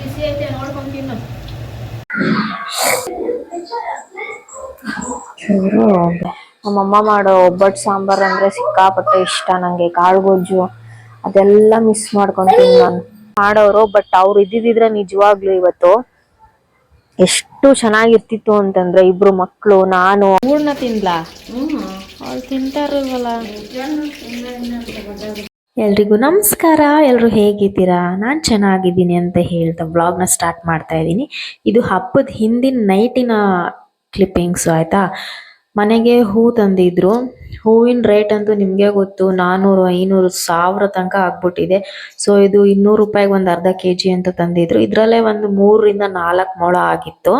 ಬಿಸಿ ಐತೆ ನೋಡ್ಕೊಂಡು ಚೂರು ನಮ್ಮಮ್ಮ ಮಾಡೋ ಒಬ್ಬಟ್ಟು ಸಾಂಬಾರ್ ಅಂದ್ರೆ ಸಿಕ್ಕಾಪಟ್ಟೆ ಇಷ್ಟ ನಂಗೆ ಕಾಳು ಗೊಜ್ಜು ಅದೆಲ್ಲ ಮಿಸ್ ಮಾಡ್ಕೊಂತೀನಿ ನಾನು. ಮಾಡೋರು ಬಟ್ ಅವ್ರು ಇದ್ದಿದ್ರೆ ನಿಜವಾಗ್ಲು ಇವತ್ತು ಎಷ್ಟು ಚೆನ್ನಾಗಿರ್ತಿತ್ತು ಅಂತಂದ್ರೆ ಇಬ್ರು ಮಕ್ಕಳು ನಾನು. ಹೂರ್ಣ ತಿನ್ಲಾ? ಅವ್ರು ತಿಂತಾರಲ್ವಲ್ಲ ಎಲ್ರಿಗೂ ನಮಸ್ಕಾರ. ಎಲ್ಲರೂ ಹೇಗಿದ್ದೀರಾ? ನಾನು ಚೆನ್ನಾಗಿದ್ದೀನಿ ಅಂತ ಹೇಳ್ತಾ ವ್ಲಾಗ್ನ ಸ್ಟಾರ್ಟ್ ಮಾಡ್ತಾ ಇದ್ದೀನಿ. ಇದು ಹಬ್ಬದ ಹಿಂದಿನ ನೈಟಿನ ಕ್ಲಿಪ್ಪಿಂಗ್ಸು ಆಯಿತಾ? ಮನೆಗೆ ಹೂ ತಂದಿದ್ರು. ಹೂವಿನ ರೇಟ್ ಅಂತೂ ನಿಮಗೆ ಗೊತ್ತು ನಾನ್ನೂರು ಐನೂರು ಸಾವಿರ ತನಕ ಆಗ್ಬಿಟ್ಟಿದೆ. ಸೊ ಇದು ಇನ್ನೂರು ರೂಪಾಯಿಗೆ ಒಂದು ಅರ್ಧ ಕೆ ಜಿ ಅಂತ ತಂದಿದ್ರು. ಇದರಲ್ಲೇ ಒಂದು ಮೂರರಿಂದ ನಾಲ್ಕು ಮೊಳ ಆಗಿತ್ತು.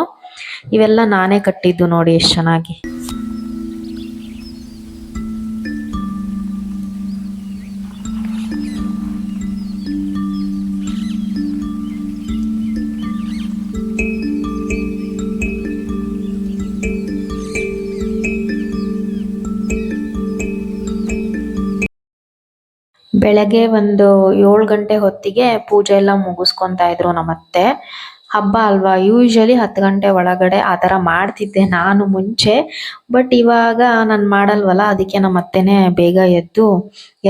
ಇವೆಲ್ಲ ನಾನೇ ಕಟ್ಟಿದ್ದು ನೋಡಿ ಎಷ್ಟು ಚೆನ್ನಾಗಿ. ಬೆಳಗ್ಗೆ ಒಂದು ಏಳು ಗಂಟೆ ಹೊತ್ತಿಗೆ ಪೂಜೆ ಎಲ್ಲ ಮುಗಿಸ್ಕೊಂತಾ ಇದ್ರು ನಮ್ಮತ್ತೆ. ಹಬ್ಬ ಅಲ್ವಾ? ಯೂಶ್ವಲಿ ಹತ್ತು ಗಂಟೆ ಒಳಗಡೆ ಆ ಥರ ಮಾಡ್ತಿದ್ದೆ ನಾನು ಮುಂಚೆ. ಬಟ್ ಇವಾಗ ನಾನು ಮಾಡಲ್ವಲ್ಲ, ಅದಕ್ಕೆ ನಮ್ಮ ಅತ್ತೆನೇ ಬೇಗ ಎದ್ದು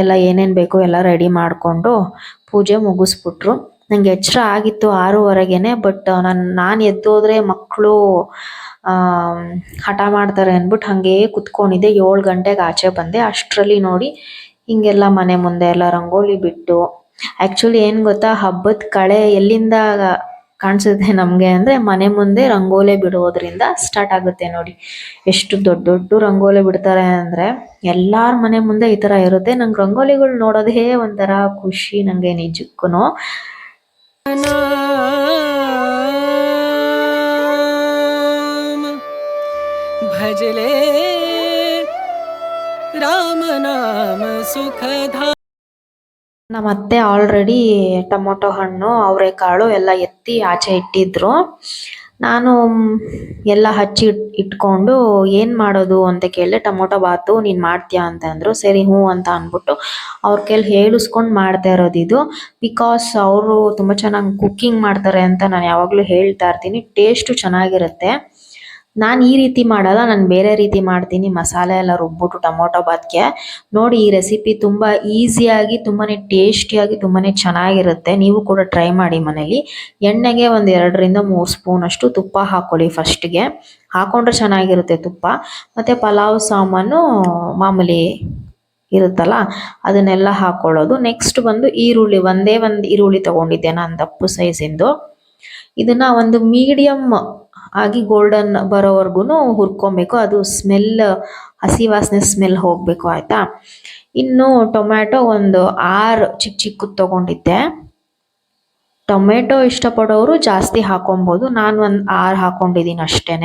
ಎಲ್ಲ ಏನೇನು ಬೇಕು ಎಲ್ಲ ರೆಡಿ ಮಾಡಿಕೊಂಡು ಪೂಜೆ ಮುಗಿಸ್ಬಿಟ್ರು. ನಂಗೆ ಎಚ್ಚರ ಆಗಿತ್ತು ಆರೂವರೆಗೆನೆ ಬಟ್ ನಾನು ನಾನು ಎದ್ದೋದ್ರೆ ಮಕ್ಕಳು ಹಠ ಮಾಡ್ತಾರೆ ಅಂದ್ಬಿಟ್ಟು ಹಾಗೆ ಕುತ್ಕೊಂಡಿದ್ದೆ. ಏಳು ಗಂಟೆಗೆ ಆಚೆ ಬಂದೆ. ಅಷ್ಟರಲ್ಲಿ ನೋಡಿ ಹಿಂಗೆಲ್ಲ ಮನೆ ಮುಂದೆ ಎಲ್ಲ ರಂಗೋಲಿ ಬಿಟ್ಟು ಆಕ್ಚುಲಿ ಏನು ಗೊತ್ತಾ, ಹಬ್ಬದ ಕಳೆ ಎಲ್ಲಿಂದ ಕಾಣಿಸುತ್ತೆ ನಮಗೆ ಅಂದ್ರೆ ಮನೆ ಮುಂದೆ ರಂಗೋಲಿ ಬಿಡೋದ್ರಿಂದ ಸ್ಟಾರ್ಟ್ ಆಗುತ್ತೆ ನೋಡಿ. ಎಷ್ಟು ದೊಡ್ಡ ದೊಡ್ಡ ರಂಗೋಲಿ ಬಿಡ್ತಾರೆ ಅಂದ್ರೆ ಎಲ್ಲಾರ ಮನೆ ಮುಂದೆ ಈ ತರ ಇರುತ್ತೆ. ನಂಗೆ ರಂಗೋಲಿಗಳು ನೋಡೋದೇ ಒಂಥರ ಖುಷಿ ನನಗೆ ನಿಜಕ್ಕೂ नाम ರಾಮ ನಾಮ ಸುಖಧಾ ಆಲ್ರೆಡಿ ಟೊಮೊಟೊ ಹಣ್ಣು, ಅವರೆಕಾಳು ಎಲ್ಲ ಎತ್ತಿ ಆಚೆ ಇಟ್ಟಿದ್ರು. ನಾನು ಎಲ್ಲ ಹಚ್ಚಿ ಇಟ್ಕೊಂಡು ಏನು ಮಾಡೋದು ಅಂತ ಕೇಳಿದೆ, ಟೊಮೊಟೊ ಬಾತು, ನೀನು ಮಾಡ್ತೀಯಾ? ಅಂತ ಅಂದರು. ಸರಿ, ಹ್ಞೂ ಅಂತ ಅಂದ್ಬಿಟ್ಟು ಅವ್ರ ಕೇಳಿ ಹೇಳಿಸ್ಕೊಂಡು ಮಾಡ್ತಾ ಇರೋದು ಇದು. ಬಿಕಾಸ್ ಅವರು ತುಂಬ ಚೆನ್ನಾಗಿ ಕುಕ್ಕಿಂಗ್ ಮಾಡ್ತಾರೆ ಅಂತ ನಾನು ಯಾವಾಗಲೂ ಹೇಳ್ತಾ ಇರ್ತೀನಿ. ಟೇಸ್ಟು ಚೆನ್ನಾಗಿರುತ್ತೆ. ನಾನು ಈ ರೀತಿ ಮಾಡಲ್ಲ, ನಾನು ಬೇರೆ ರೀತಿ ಮಾಡ್ತೀನಿ. ಮಸಾಲೆ ಎಲ್ಲ ರುಬ್ಬಿಟ್ಟು ಟೊಮೊಟೊ ಬಾತ್ಗೆ. ನೋಡಿ ಈ ರೆಸಿಪಿ ತುಂಬ ಈಸಿಯಾಗಿ ತುಂಬಾ ಟೇಸ್ಟಿಯಾಗಿ ತುಂಬಾ ಚೆನ್ನಾಗಿರುತ್ತೆ. ನೀವು ಕೂಡ ಟ್ರೈ ಮಾಡಿ ಮನೇಲಿ. ಎಣ್ಣೆಗೆ ಒಂದು ಎರಡರಿಂದ ಮೂರು ಸ್ಪೂನ್ ಅಷ್ಟು ತುಪ್ಪ ಹಾಕ್ಕೊಳ್ಳಿ ಫಸ್ಟ್ಗೆ ಹಾಕೊಂಡ್ರೆ ಚೆನ್ನಾಗಿರುತ್ತೆ ತುಪ್ಪ. ಮತ್ತು ಪಲಾವ್ ಸಾಮಾನು ಮಾಮೂಲಿ ಇರುತ್ತಲ್ಲ, ಅದನ್ನೆಲ್ಲ ಹಾಕ್ಕೊಳ್ಳೋದು ನೆಕ್ಸ್ಟ್ ಬಂದು ಈರುಳ್ಳಿ, ಒಂದೇ ಒಂದು ಈರುಳ್ಳಿ ತಗೊಂಡಿದ್ದೆ ನಾನು, ದಪ್ಪು ಸೈಜಿಂದು ಇದನ್ನ ಒಂದು ಮೀಡಿಯಮ್ ಆಗಿ ಗೋಲ್ಡನ್ ಬರೋವರೆಗೂ ಹುರ್ಕೊಬೇಕು. ಅದು ಸ್ಮೆಲ್ ಹಸಿ ವಾಸನೆ ಸ್ಮೆಲ್ ಹೋಗಬೇಕು ಆಯಿತಾ? ಇನ್ನು ಟೊಮ್ಯಾಟೊ ಒಂದು ಆರು ಚಿಕ್ಕ ಚಿಕ್ಕದು ತೊಗೊಂಡಿದ್ದೆ. ಟೊಮೆಟೊ ಇಷ್ಟಪಡೋರು ಜಾಸ್ತಿ ಹಾಕೊಬೋದು. ನಾನು ಒಂದು ಆರು ಹಾಕೊಂಡಿದ್ದೀನಿ ಅಷ್ಟೇ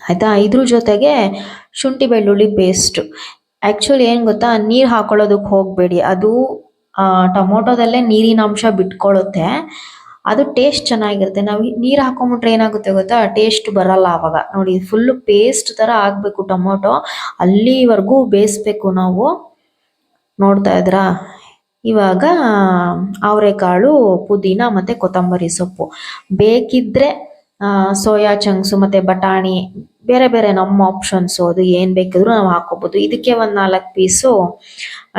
ಆಯಿತಾ? ಇದ್ರ ಜೊತೆಗೆ ಶುಂಠಿ ಬೆಳ್ಳುಳ್ಳಿ ಪೇಸ್ಟು ಆ್ಯಕ್ಚುಲಿ ಏನು ಗೊತ್ತಾ? ನೀರು ಹಾಕೊಳ್ಳೋದಕ್ಕೆ ಹೋಗಬೇಡಿ. ಅದು ಟೊಮೊಟೊದಲ್ಲೇ ನೀರಿನ ಅಂಶ ಬಿಟ್ಕೊಳ್ಳುತ್ತೆ ಅದು ಟೇಸ್ಟ್ ಚೆನ್ನಾಗಿರುತ್ತೆ. ನಾವು ನೀರು ಹಾಕೊಂಡ್ಬಿಟ್ರೆ ಏನಾಗುತ್ತೆ ಗೊತ್ತಾ? ಟೇಸ್ಟ್ ಬರಲ್ಲ ಅವಾಗ. ನೋಡಿ ಫುಲ್ಲು ಪೇಸ್ಟ್ ಥರ ಆಗಬೇಕು ಟೊಮೊಟೊ. ಅಲ್ಲಿವರೆಗೂ ಬೇಯಿಸ್ಬೇಕು ನಾವು. ನೋಡ್ತಾ ಇದ್ರಾ ಇವಾಗ ಅವರೆಕಾಳು, ಪುದೀನ ಮತ್ತು ಕೊತ್ತಂಬರಿ ಸೊಪ್ಪು. ಬೇಕಿದ್ದರೆ ಸೋಯಾ ಚಂಕ್ಸು ಮತ್ತು ಬಟಾಣಿ, ಬೇರೆ ಬೇರೆ ನಮ್ಮ ಆಪ್ಷನ್ಸು ಅದು ಏನು ಬೇಕಿದ್ರೂ ನಾವು ಹಾಕೋಬೋದು. ಇದಕ್ಕೆ ಒಂದು ನಾಲ್ಕು ಪೀಸು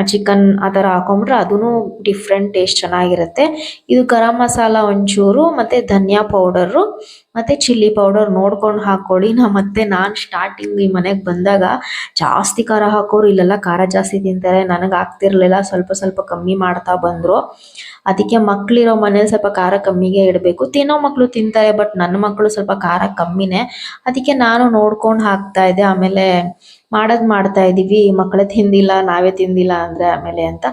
ಚಿಕನ್ ಆ ಥರ ಹಾಕೊಂಡ್ಬಿಟ್ರೆ ಅದೂ ಡಿಫ್ರೆಂಟ್ ಟೇಸ್ಟ್ ಚೆನ್ನಾಗಿರುತ್ತೆ. ಇದು ಗರಂ ಮಸಾಲ ಒಂಚೂರು, ಮತ್ತು ಧನಿಯಾ ಪೌಡರು ಮತ್ತು ಚಿಲ್ಲಿ ಪೌಡರ್ ನೋಡ್ಕೊಂಡು ಹಾಕ್ಕೊಳ್ಳಿ ನಾ ಮತ್ತೆ ನಾನು ಸ್ಟಾರ್ಟಿಂಗ್ ಈ ಮನೆಗೆ ಬಂದಾಗ ಜಾಸ್ತಿ ಖಾರ ಹಾಕೋರು ಇಲ್ಲೆಲ್ಲ ಖಾರ ಜಾಸ್ತಿ ತಿಂತಾರೆ. ನನಗೆ ಆಗ್ತಿರ್ಲಿಲ್ಲ. ಸ್ವಲ್ಪ ಸ್ವಲ್ಪ ಕಮ್ಮಿ ಮಾಡ್ತಾ ಬಂದರು. ಅದಕ್ಕೆ ಮಕ್ಕಳಿರೋ ಮನೇಲಿ ಸ್ವಲ್ಪ ಖಾರ ಕಮ್ಮಿಗೆ ಇಡಬೇಕು. ತಿನ್ನೋ ಮಕ್ಕಳು ತಿಂತಾರೆ ಬಟ್ ನನ್ನ ಮಕ್ಕಳು ಸ್ವಲ್ಪ ಖಾರ ಕಮ್ಮಿನೇ. ಅದಕ್ಕೆ ನಾನು ನೋಡ್ಕೊಂಡು ಹಾಕ್ತಾ ಇದ್ದೆ. ಆಮೇಲೆ ಮಾಡೋದು ಮಾಡ್ತಾ ಇದ್ದೀವಿ ಮಕ್ಕಳೇ ತಿಂದಿಲ್ಲ ನಾವೇ ತಿಂದಿಲ್ಲ ಅಂದ್ರೆ ಆಮೇಲೆ ಅಂತ.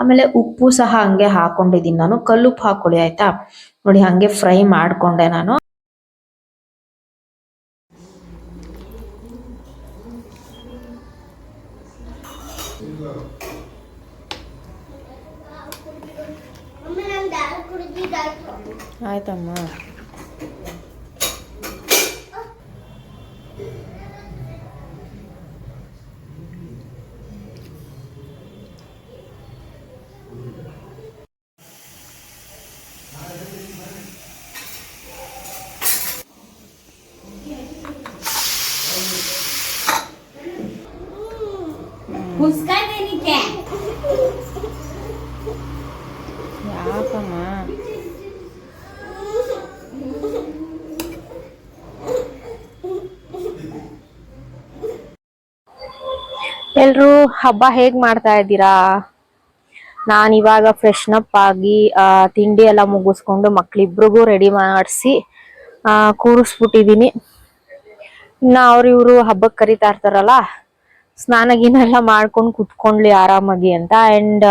ಆಮೇಲೆ ಉಪ್ಪು ಸಹ ಹಂಗೆ ಹಾಕೊಂಡಿದ್ದೀನಿ ನಾನು. ಕಲ್ಲುಪ್ಪು ಹಾಕೊಳ್ಳಿ ಆಯ್ತಾ? ನೋಡಿ ಹಂಗೆ ಫ್ರೈ ಮಾಡಿಕೊಂಡೆ ನಾನು. ಆಯ್ತಮ್ಮ. ಎಲ್ರು ಹಬ್ಬ ಹೇಗ್ ಮಾಡ್ತಾ ಇದ್ದೀರಾ? ನಾನು ಇವಾಗ ಫ್ರೆಶ್ನಪ್ ಆಗಿ ತಿಂಡಿ ಎಲ್ಲ ಮುಗಿಸ್ಕೊಂಡು ಮಕ್ಳಿಬ್ರಿಗೂ ರೆಡಿ ಮಾಡಿಸಿ ಕೂರಿಸ್ಬಿಟ್ಟಿದ್ದೀನಿ ಇನ್ನ ಅವ್ರು ಇವರು ಹಬ್ಬಕ್ಕೆ ಕರಿತಾ ಇರ್ತಾರಲ್ಲ, ಸ್ನಾನ ಗೀನೆಲ್ಲ ಮಾಡ್ಕೊಂಡು ಕುತ್ಕೊಂಡ್ಲಿ ಆರಾಮಾಗಿ ಅಂತ. ಅಂಡ್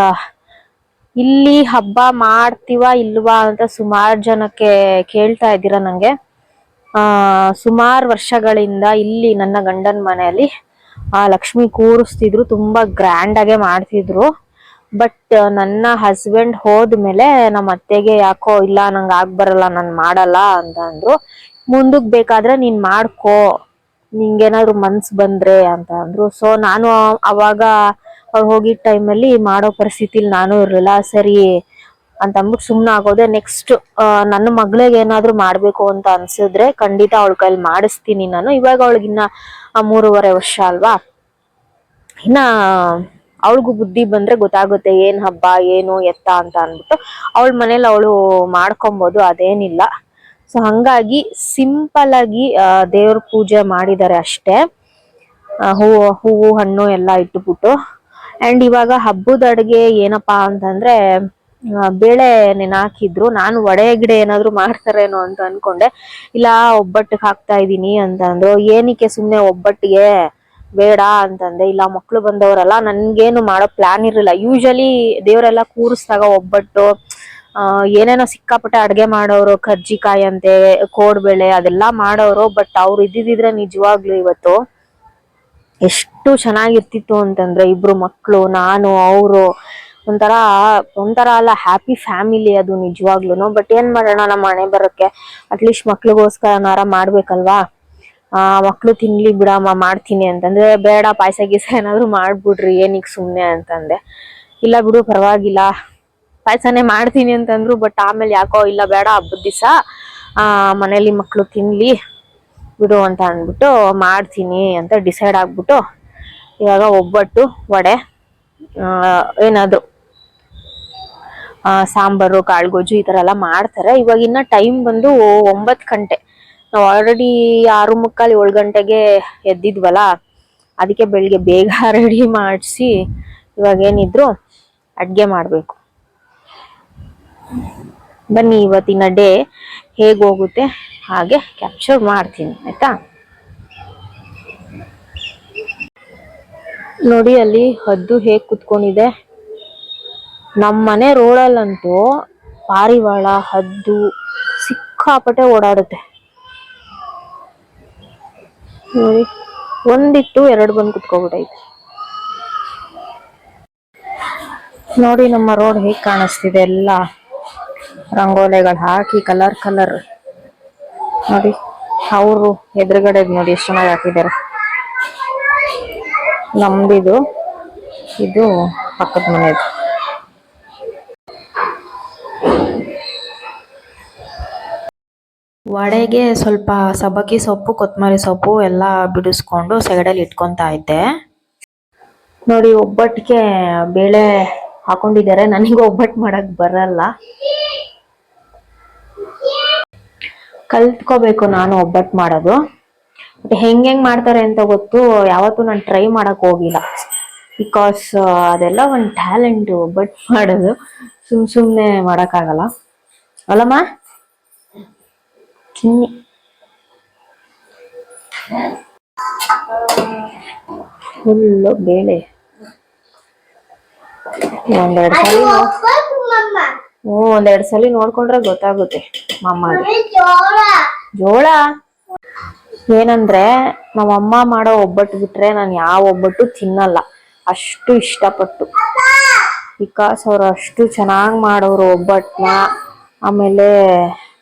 ಇಲ್ಲಿ ಹಬ್ಬ ಮಾಡ್ತೀವ ಇಲ್ವಾ ಅಂತ ಸುಮಾರು ಜನಕ್ಕೆ ಕೇಳ್ತಾ ಇದ್ದೀರಾ ನಂಗೆ. ಆ, ಸುಮಾರು ವರ್ಷಗಳಿಂದ ಇಲ್ಲಿ ನನ್ನ ಗಂಡನ ಮನೆಯಲ್ಲಿ ಆ ಲಕ್ಷ್ಮಿ ಕೂರಿಸ್ತಿದ್ರು, ತುಂಬಾ ಗ್ರ್ಯಾಂಡ್ ಆಗೇ ಮಾಡ್ತಿದ್ರು. ಬಟ್ ನನ್ನ ಹಸ್ಬೆಂಡ್ ಹೋದ್ಮೇಲೆ ನಮ್ಮ ಅತ್ತೆಗೆ ಯಾಕೋ ಇಲ್ಲ, ನಂಗೆ ಆಗ್ ಬರಲ್ಲ, ನಾನು ಮಾಡಲ್ಲ ಅಂತ ಅಂದ್ರು. ಮುಂದಕ್ ಬೇಕಾದ್ರೆ ನೀನ್ ಮಾಡ್ಕೋ, ನಿಂಗೇನಾದ್ರು ಮನ್ಸು ಬಂದ್ರೆ ಅಂತ ಅಂದ್ರು. ಸೊ ನಾನು ಅವಾಗ ಅವ್ರು ಹೋಗಿದ್ ಟೈಮಲ್ಲಿ ಮಾಡೋ ಪರಿಸ್ಥಿತಿಲಿ ನಾನು ಇರಲಿಲ್ಲ, ಸರಿ ಅಂತ ಅಂದ್ಬಿಟ್ಟು ಸುಮ್ನೆ ಆಗೋದೆ. ನೆಕ್ಸ್ಟ್ ನನ್ನ ಮಗಳಿಗೆ ಏನಾದ್ರು ಮಾಡಬೇಕು ಅಂತ ಅನ್ಸಿದ್ರೆ ಖಂಡಿತ ಅವಳ ಕೈಲಿ ಮಾಡಿಸ್ತೀನಿ ನಾನು. ಇವಾಗ ಅವಳಿಗಿನ್ನ ಆ, ಮೂರುವರೆ ವರ್ಷ ಅಲ್ವಾ? ಇನ್ನ ಅವಳಿಗೂ ಬುದ್ಧಿ ಬಂದ್ರೆ ಗೊತ್ತಾಗುತ್ತೆ ಏನ್ ಹಬ್ಬ ಏನು ಎತ್ತ ಅಂತ ಅಂದ್ಬಿಟ್ಟು. ಅವಳ ಮನೇಲಿ ಅವಳು ಮಾಡ್ಕೊಬೋದು ಅದೇನಿಲ್ಲ. ಸೊ ಹಂಗಾಗಿ ಸಿಂಪಲ್ ಆಗಿ ದೇವ್ರ ಪೂಜೆ ಮಾಡಿದ್ದಾರೆ ಅಷ್ಟೇ. ಹೂವು ಹೂವು ಹಣ್ಣು ಎಲ್ಲ ಇಟ್ಬಿಟ್ಟು. ಅಂಡ್ ಇವಾಗ ಹಬ್ಬದ ಅಡುಗೆ ಏನಪ್ಪಾ ಅಂತಂದ್ರೆ ಆ, ನೆನ ಹಾಕಿದ್ರು ನಾನು ವಡೆ ಗಿಡ ಏನಾದ್ರು ಮಾಡ್ತಾರೇನೋ ಅಂತ ಅನ್ಕೊಂಡೆ. ಇಲ್ಲ ಒಬ್ಬಟ್ಟಿಗೆ ಹಾಕ್ತಾ ಇದ್ದೀನಿ ಅಂತ ಏನಕ್ಕೆ ಸುಮ್ಮನೆ ಒಬ್ಬಟ್ಟಿಗೆ ಬೇಡ ಅಂತಂದೆ. ಇಲ್ಲ ಮಕ್ಳು ಬಂದವರಲ್ಲ ನನ್ಗೇನು ಮಾಡೋ ಪ್ಲಾನ್ ಇರಲಿಲ್ಲ. ಯೂಶಲಿ ದೇವರೆಲ್ಲ ಕೂರಿಸ್ದಾಗ ಒಬ್ಬಟ್ಟು ಏನೇನೋ ಸಿಕ್ಕಾಪಟ್ಟೆ ಅಡ್ಗೆ ಮಾಡೋರು ಕರ್ಜಿಕಾಯಿ ಅಂತೆ ಕೋಡ್ಬೇಳೆ ಅದೆಲ್ಲ ಮಾಡೋರು ಬಟ್ ಅವ್ರು ಇದ್ದಿದ್ರೆ ನಿಜವಾಗ್ಲೂ ಇವತ್ತು ಎಷ್ಟು ಚೆನ್ನಾಗಿರ್ತಿತ್ತು ಅಂತಂದ್ರೆ ಇಬ್ರು ಮಕ್ಕಳು ನಾನು ಅವರು ಒಂಥರ ಒಂಥರ ಅಲ್ಲ ಹ್ಯಾಪಿ ಫ್ಯಾಮಿಲಿ ಅದು ನಿಜವಾಗ್ಲೂ ಬಟ್ ಏನ್ ಮಾಡೋಣ, ನಮ್ಮ ಮನೆ ಬರೋಕ್ಕೆ. ಅಟ್ಲೀಸ್ಟ್ ಮಕ್ಳಿಗೋಸ್ಕರನಾರ ಮಾಡ್ಬೇಕಲ್ವಾ? ಆ, ಮಕ್ಳು ತಿನ್ಲಿ ಬಿಡಮ್ಮ, ಮಾಡ್ತೀನಿ ಅಂತಂದ್ರೆ, ಬೇಡ, ಪಾಯಸ ಗೀಸ ಏನಾದ್ರು ಮಾಡ್ಬಿಡ್ರಿ, ಏನೀಗ ಸುಮ್ನೆ ಅಂತಂದೆ. ಇಲ್ಲ ಬಿಡು, ಪರವಾಗಿಲ್ಲ. ಪಾಯಸನೇ ಮಾಡ್ತೀನಿ ಅಂತಂದ್ರು ಬಟ್ ಆಮೇಲೆ ಯಾಕೋ, ಇಲ್ಲ ಬೇಡ, ಹಬ್ಬದ ದಿವಸ, ಆ ಮನೇಲಿ ಮಕ್ಳು ತಿನ್ಲಿ, ಬಿಡು ಅಂತ ಅಂದ್ಬಿಟ್ಟು, ಮಾಡ್ತೀನಿ ಅಂತ ಡಿಸೈಡ್ ಆಗ್ಬಿಟ್ಟು, ಇವಾಗ ಒಬ್ಬಟ್ಟು, ವಡೆ ಏನಾದ್ರು. ಸಾಂಬಾರು ಕಾಳ್ಗೊಜ್ಜು ಈ ತರ ಎಲ್ಲ ಮಾಡ್ತಾರೆ. ಇವಾಗ ಇನ್ನ ಟೈಮ್ ಬಂದು ಒಂಬತ್ತು ಗಂಟೆ. ನಾವು ಆಲ್ರೆಡಿ ಆರು ಮುಕ್ಕಾಲು ಏಳು ಗಂಟೆಗೆ ಎದ್ದಿದ್ವಲ್ಲ, ಅದಕ್ಕೆ ಬೆಳಿಗ್ಗೆ ಬೇಗ ರೆಡಿ ಮಾಡಿಸಿ ಇವಾಗ ಏನಿದ್ರು ಅಡ್ಗೆ ಮಾಡಬೇಕು. ಬನ್ನಿ ಇವತ್ತಿನ ಡೇ ಹೇಗೋಗುತ್ತೆ ಹೋಗುತ್ತೆ ಹಾಗೆ ಕ್ಯಾಪ್ಚರ್ ಮಾಡ್ತೀನಿ, ಆಯ್ತಾ? ನೋಡಿ ಅಲ್ಲಿ ಹದ್ದು ಹೇಗೆ ಕುತ್ಕೊಂಡಿದೆ. ನಮ್ಮ ಮನೆ ರೋಡಲ್ಲಂತೂ ಪಾರಿವಾಳ, ಹದ್ದು ಸಿಕ್ಕಾಪಟ್ಟೆ ಓಡಾಡುತ್ತೆ. ನೋಡಿ ಒಂದಿತ್ತು ಎರಡು ಬಂದು ಕುತ್ಕೊಬಿಟ್ಟೈತೆ ನೋಡಿ, ನಮ್ಮ ರೋಡ್ ಹೇಗೆ ಕಾಣಿಸ್ತಿದೆ ಎಲ್ಲ. ರಂಗೋಲೆಗಳು ಹಾಕಿ, ಕಲರ್ ಕಲರ್. ನೋಡಿ, ಅವರು ಎದುರುಗಡೆ ನೋಡಿ ಎಷ್ಟು ಚೆನ್ನಾಗಿ ಹಾಕಿದ್ದಾರೆ. ನಮ್ದಿದು, ಇದು ಪಕ್ಕದ ಮನೆದು. ವಡೆಗೆ ಸ್ವಲ್ಪ ಸಬ್ಬಕ್ಕಿ ಸೊಪ್ಪು ಕೊತ್ತಂಬರಿ ಸೊಪ್ಪು ಎಲ್ಲ ಬಿಡಿಸ್ಕೊಂಡು ಸೈಡಲ್ಲಿ ಇಟ್ಕೊತಾ ಇದ್ದೆ. ನೋಡಿ, ಒಬ್ಬಟ್ಟಿಗೆ ಬೇಳೆ ಹಾಕೊಂಡಿದ್ದಾರೆ. ನನಗೆ ಒಬ್ಬಟ್ಟು ಮಾಡಕ್ ಬರಲ್ಲ. ಕಲ್ತ್ಕೋಬೇಕು ನಾನು ಒಬ್ಬಟ್ಟು ಮಾಡೋದು. ಬಟ್ ಹೆಂಗೆ ಹೆಂಗ್ ಮಾಡ್ತಾರೆ ಅಂತ ಗೊತ್ತು, ಯಾವತ್ತೂ ನಾನು ಟ್ರೈ ಮಾಡಕ್ ಹೋಗಿಲ್ಲ. ಬಿಕಾಸ್ ಅದೆಲ್ಲ ಒಂದು ಟ್ಯಾಲೆಂಟ್ ಒಬ್ಬಟ್ಟು ಮಾಡೋದು. ಸುಮ್ ಸುಮ್ಮನೆ ಮಾಡೋಕ್ಕಾಗಲ್ಲ. ಅಲ್ಲಮ್ಮ? ಫುಲ್ಲು ಬೇಳೆ. ಒಂದೆರಡು ಸಲ ಹ್ಞೂ ಒಂದೆರಡು ಸಲ ನೋಡ್ಕೊಂಡ್ರೆ ಗೊತ್ತಾಗುತ್ತೆ ಮಮ್ಮಗೆ. ಜೋಳ. ಏನಂದ್ರೆ ನಮ್ಮಮ್ಮ ಮಾಡೋ ಒಬ್ಬಟ್ಟು ಬಿಟ್ರೆ ನಾನು ಯಾವ ಒಬ್ಬಟ್ಟು ತಿನ್ನಲ್ಲ. ಅಷ್ಟು ಇಷ್ಟಪಟ್ಟು. ಬಿಕಾಸ್ ಅವ್ರು ಅಷ್ಟು ಚೆನ್ನಾಗಿ ಮಾಡೋರು ಒಬ್ಬಟ್ಟನ್ನ ಆಮೇಲೆ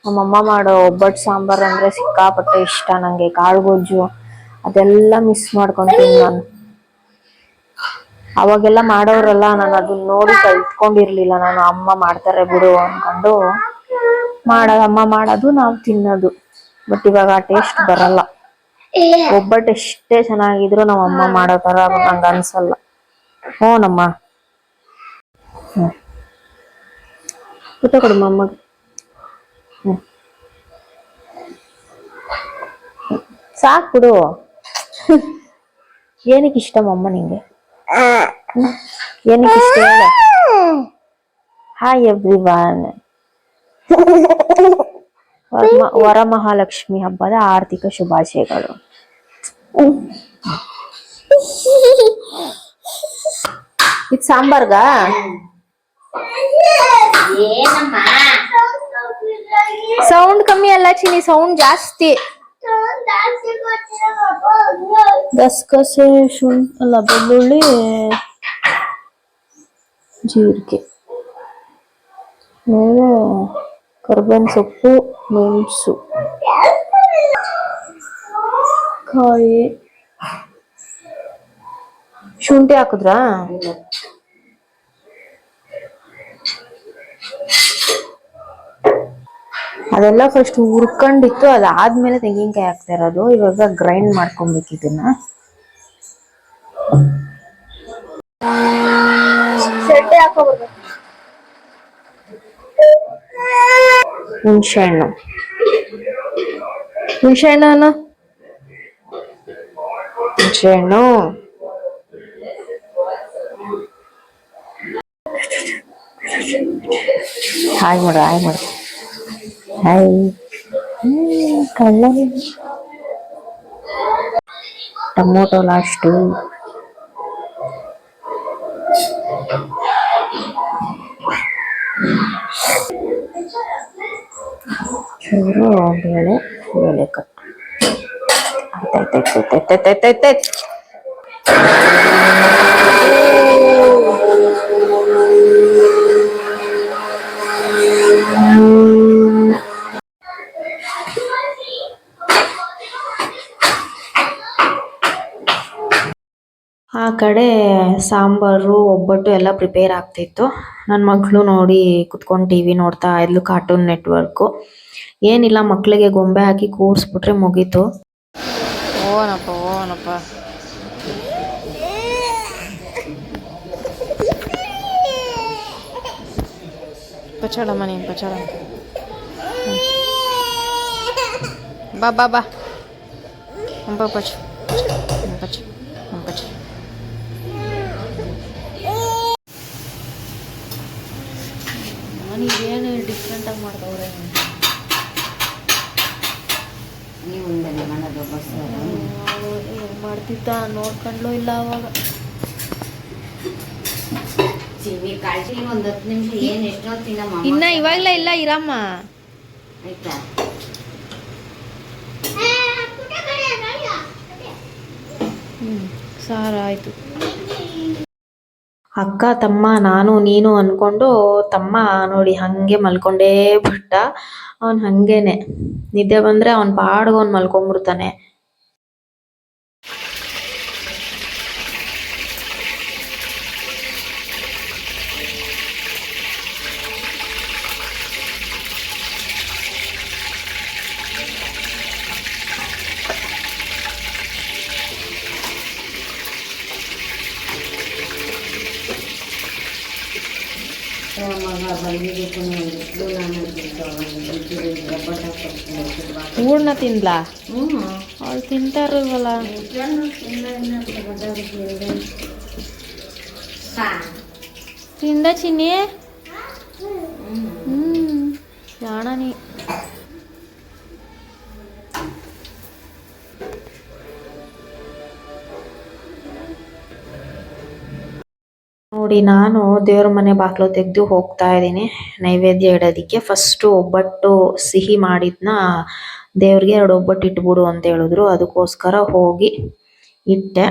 ನಮ್ಮಮ್ಮ ಮಾಡೋ ಒಬ್ಬಟ್ಟು ಸಾಂಬಾರ್ ಅಂದ್ರೆ ಸಿಕ್ಕಾಪಟ್ಟೆ ಇಷ್ಟ ನಂಗೆ. ಕಾಳುಗೊಜ್ಜು ಅದೆಲ್ಲ ಮಿಸ್ ಮಾಡ್ಕೊಂತೀನಿ ನಾನು. ಅವಾಗೆಲ್ಲ ಮಾಡೋರಲ್ಲ ನಾನು ಅದನ್ನ ನೋಡಿ ಕಲ್ತ್ಕೊಂಡಿರ್ಲಿಲ್ಲ. ನಾನು ಅಮ್ಮ ಮಾಡ್ತಾರೆ ಬಿಡು ಅನ್ಕೊಂಡು ಮಾಡೋದು, ಅಮ್ಮ ಮಾಡೋದು, ನಾವು ತಿನ್ನೋದು. ಬಟ್ ಇವಾಗ ಆ ಟೇಸ್ಟ್ ಬರಲ್ಲ. ಒಬ್ಬಟ್ಟು ಎಷ್ಟೇ ಚೆನ್ನಾಗಿದ್ರು ನಮ್ಮ ಅಮ್ಮ ಮಾಡೋ ತರ ನಂಗೆ ಅನ್ಸಲ್ಲ. ಹ್ಞೂನಮ್ಮ ಹ್ಮ್ ಊಟ ಕೊಡು ಅಮ್ಮಗೆ ಸಾಕ್ ಬಿಡು. ಏನಕ್ಕೆ ಇಷ್ಟ ಅಮ್ಮ ನಿಂಗೆ? ಏನಕ್ಕೆ ಇಷ್ಟ ಹಾಯ್ ಹಾಯ್ ಎವ್ರಿವನ್ ವರಮಹಾಲಕ್ಷ್ಮಿ ಹಬ್ಬದ ಆರ್ಥಿಕ ಶುಭಾಶಯಗಳು. ಇದು ಸಾಂಬಾರ್ಗಾ? ಸೌಂಡ್ ಕಮ್ಮಿ ಅಲ್ಲ ಚಿನಿ ಸೌಂಡ್ ಜಾಸ್ತಿ. ಗಸಗಸೆ ಶುಂ ಅಲ್ಲ, ಬೆಳ್ಳುಳ್ಳಿ, ಜೀರಿಗೆ. ಮೇಲೆ ಕರ್ಬೇವಿನ ಸೊಪ್ಪು, ಮೆಣಸು. ಕಾಯಿ. ಶುಂಠಿ ಹಾಕಿದ್ರಾ? ಅದೆಲ್ಲ ಫಸ್ಟ್ ಹುರ್ಕೊಂಡಿತ್ತು ಅದಾದ್ಮೇಲೆ ತೆಂಗಿನಕಾಯಿ ಹಾಕ್ತಾ ಇರೋದು. ಇವಾಗ ಗ್ರೈಂಡ್ ಮಾಡ್ಕೊಬೇಕು ಇದನ್ನ. ಹುಣಸೆ ಹಣ್ಣು ಹುಣಸೆ ಹಣ್ಣು ಅಲ್ಲ ಹುಣಸೆ ಹಣ್ಣು ಹಾಯ್ ಮಾಡು ಹಾಯ್ ಮಾಡು. ಹಾಯ್ ಹ್ಮ್, ಕಳ್ಳ ನೀನು. ಟೊಮೊಟೊ ಲಾಸ್ಟು ಚೂರು ಬೇಳೆ ಬೇಳೆ ಕಟ್ಟು ಆಯ್ತಾಯ್ತಾಯ್ತಾಯ್ತಾಯ್ತಾಯ್ತಾಯ್ತಾಯ್ತು ಕಡೆ ಸಾಂಬಾರು, ಒಬ್ಬಟ್ಟು ಎಲ್ಲ ಪ್ರಿಪೇರ್ ಆಗ್ತಿತ್ತು. ನನ್ನ ಮಗಳು ನೋಡಿ ಕುತ್ಕೊಂಡು ಟಿ ವಿ ನೋಡ್ತಾ ಇದ್ಲು ಕಾರ್ಟೂನ್ ನೆಟ್ವರ್ಕು ಏನಿಲ್ಲ ಮಕ್ಕಳಿಗೆ ಗೊಂಬೆ ಹಾಕಿ ಕೂರಿಸ್ಬಿಟ್ರೆ ಮುಗೀತು. ಓನಪ್ಪ ಓನಪ್ಪ. ಪಚಾಡಮ್ಮ ನೀನು ಪಚಾಡ ಬಾ ಬಾ ಬಾ. ಪಚ ಪಚ. ಮಾಡ್ತಿದ್ದ ನೋಡ್ಕೊಂಡ್ಲೂ ಇಲ್ಲ ಅವಾಗ. ಇನ್ನ ಇವಾಗ್ಲೇ ಇಲ್ಲ ಇರಮ್ಮ. ಆಯ್ತಾ? ಸಾರ ಆಯ್ತು. ಅಕ್ಕ ತಮ್ಮ ನಾನು ನೀನು ಅನ್ಕೊಂಡು ತಮ್ಮ ನೋಡಿ ಹಂಗೆ ಮಲ್ಕೊಂಡೇ ಬಿಟ್ಟ. ಅವನ್ ಹಂಗೇನೆ. ನಿದ್ದೆ ಬಂದ್ರೆ ಅವನ್ ಪಾಡ್ಗೆ ಅವ್ನ್ ಮಲ್ಕೊಂಡ್ಬಿಡ್ತಾನೆ ಹೂರ್ಣ ತಿನ್ಲಾ ಹ್ಞೂ ಅವ್ಳು ತಿಂತಾರಲ್ವಲ್ಲ. ತಿಂದ ಚಿನ್ನಿ? ಜಾಣ ನೀ? ನೋಡಿ ನಾನು ದೇವ್ರ ಮನೆ ಬಾಕ್ಲು ತೆಗೆದು ಹೋಗ್ತಾ ಇದ್ದೀನಿ. ನೈವೇದ್ಯ ಇಡೋದಕ್ಕೆ. ಫಸ್ಟು ಒಬ್ಬಟ್ಟು ಸಿಹಿ ಮಾಡಿದ್ನ. ದೇವ್ರಿಗೆ ಎರಡು ಒಬ್ಬಟ್ಟು ಇಟ್ಬಿಡು ಅಂತ ಹೇಳಿದ್ರು. ಅದಕ್ಕೋಸ್ಕರ ಹೋಗಿ ಇಟ್ಟೆ.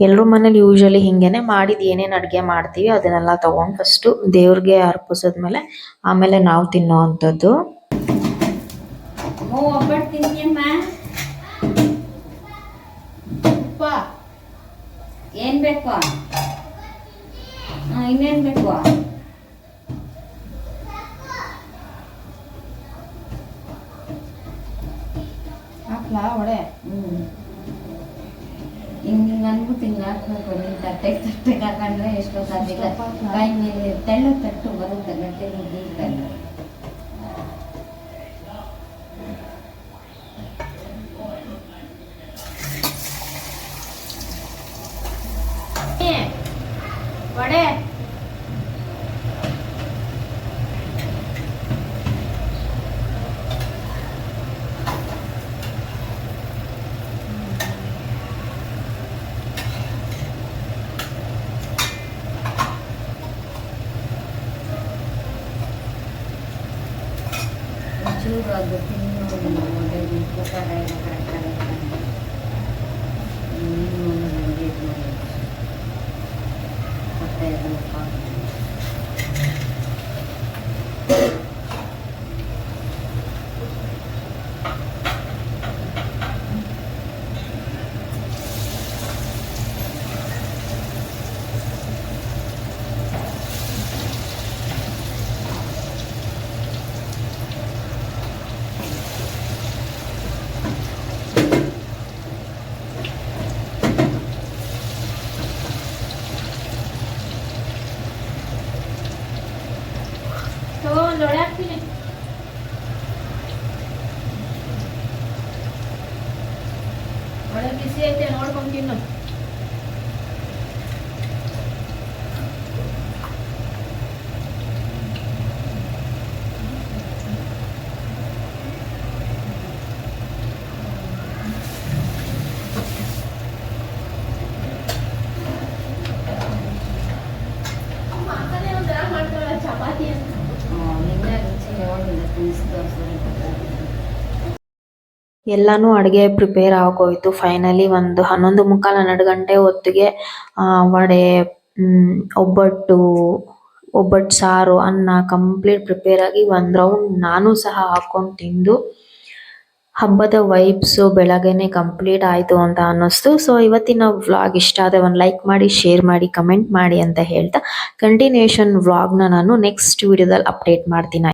ಎಲ್ಲರೂ ಮನೇಲಿ ಯೂಶಲಿ ಹಿಂಗೇನೆ ಮಾಡಿದ ಏನೇನು ಅಡುಗೆ ಮಾಡ್ತೀವಿ ಅದನ್ನೆಲ್ಲ ತಗೊಂಡು ಫಸ್ಟು ದೇವ್ರಿಗೆ ಅರ್ಪಿಸಿದ್ಮೇಲೆ ಆಮೇಲೆ ನಾವು ತಿನ್ನೋ ಅಂಥದ್ದು. ಏನ್ ಬೇಕು? ಇನ್ನೇನು ಬೇಕು? ಹಾಕ್ಲಾ ಒಡೆ ಹ್ಞೂ ಹಿಂಗೆ ನನಗೂ ತಿಂಗಳು ಹಾಕ್ಬೇಕು ನೀನು ತಟ್ಟೆಗೆ ತಟ್ಟೆಗೆ ಹಾಕೊಂಡ್ರೆ ಎಷ್ಟೊತ್ತಾಗಿಲ್ಲ ಕೈ ಮೇಲೆ ತೆಳ್ಳ ತಟ್ಟು ಬರುತ್ತೆ ಗಟ್ಟಿ ಮುದ್ದೆ ವಡೆ ಒಂಚೂರು ಅದು ತಿನ್ನೋದು ಒಳ್ಳೆದು ಉಪ್ಪು ಖಾರ ಎಲ್ಲ ಕರೆಕ್ಟ್ ಆಗುತ್ತೆ ನೀನು ನನಗೆ ಇದು ಮಾಡಿ ಮತ್ತೆ ಅದು ಉಪ್ಪು ಹಾಕು. ತಗೊಂಡು ವಡೆ ಹಾಕ್ತೀನಿ ವಡೆ ಬಿಸಿ ಐತೆ ನೋಡ್ಕೊಂಡು ತಿನ್ನು ಚಪಾತಿ ಅಂತ ಆ, ನಿನ್ನೆ ರುಚಿ ನೋಡಿಲ್ಲ ತಿನ್ಸಿ ತೋರಿಸಿದ್ರೆ ಎಲ್ಲನೂ ಅಡುಗೆ ಪ್ರಿಪೇರ್ ಆಗೋಯ್ತು. ಫೈನಲಿ ಒಂದು ಹನ್ನೊಂದು ಮುಕ್ಕಾಲು ಹನ್ನೆರಡು ಗಂಟೆ ಹೊತ್ತಿಗೆ ವಡೆ ಒಬ್ಬಟ್ಟು ಒಬ್ಬಟ್ಟು ಸಾರು, ಅನ್ನ ಕಂಪ್ಲೀಟ್ ಪ್ರಿಪೇರ್ ಆಗಿ ಒಂದು ರೌಂಡ್ ನಾನು ಸಹ ಹಾಕೊಂಡು ತಿಂದು, ಹಬ್ಬದ ವೈಬ್ಸು ಬೆಳಗ್ಗೆನೆ ಕಂಪ್ಲೀಟ್ ಆಯಿತು ಅಂತ ಅನ್ನಿಸ್ತು. ಸೊ ಇವತ್ತಿನ ವ್ಲಾಗ್ ಇಷ್ಟ ಆದರೆ ಒಂದು ಲೈಕ್ ಮಾಡಿ ಶೇರ್ ಮಾಡಿ ಕಮೆಂಟ್ ಮಾಡಿ ಅಂತ ಹೇಳ್ತಾ ಕಂಟಿನ್ಯೂಷನ್ ವ್ಲಾಗ್ನ ನಾನು ನೆಕ್ಸ್ಟ್ ವಿಡಿಯೋದಲ್ಲಿ ಅಪ್ಡೇಟ್ ಮಾಡ್ತೀನಿ.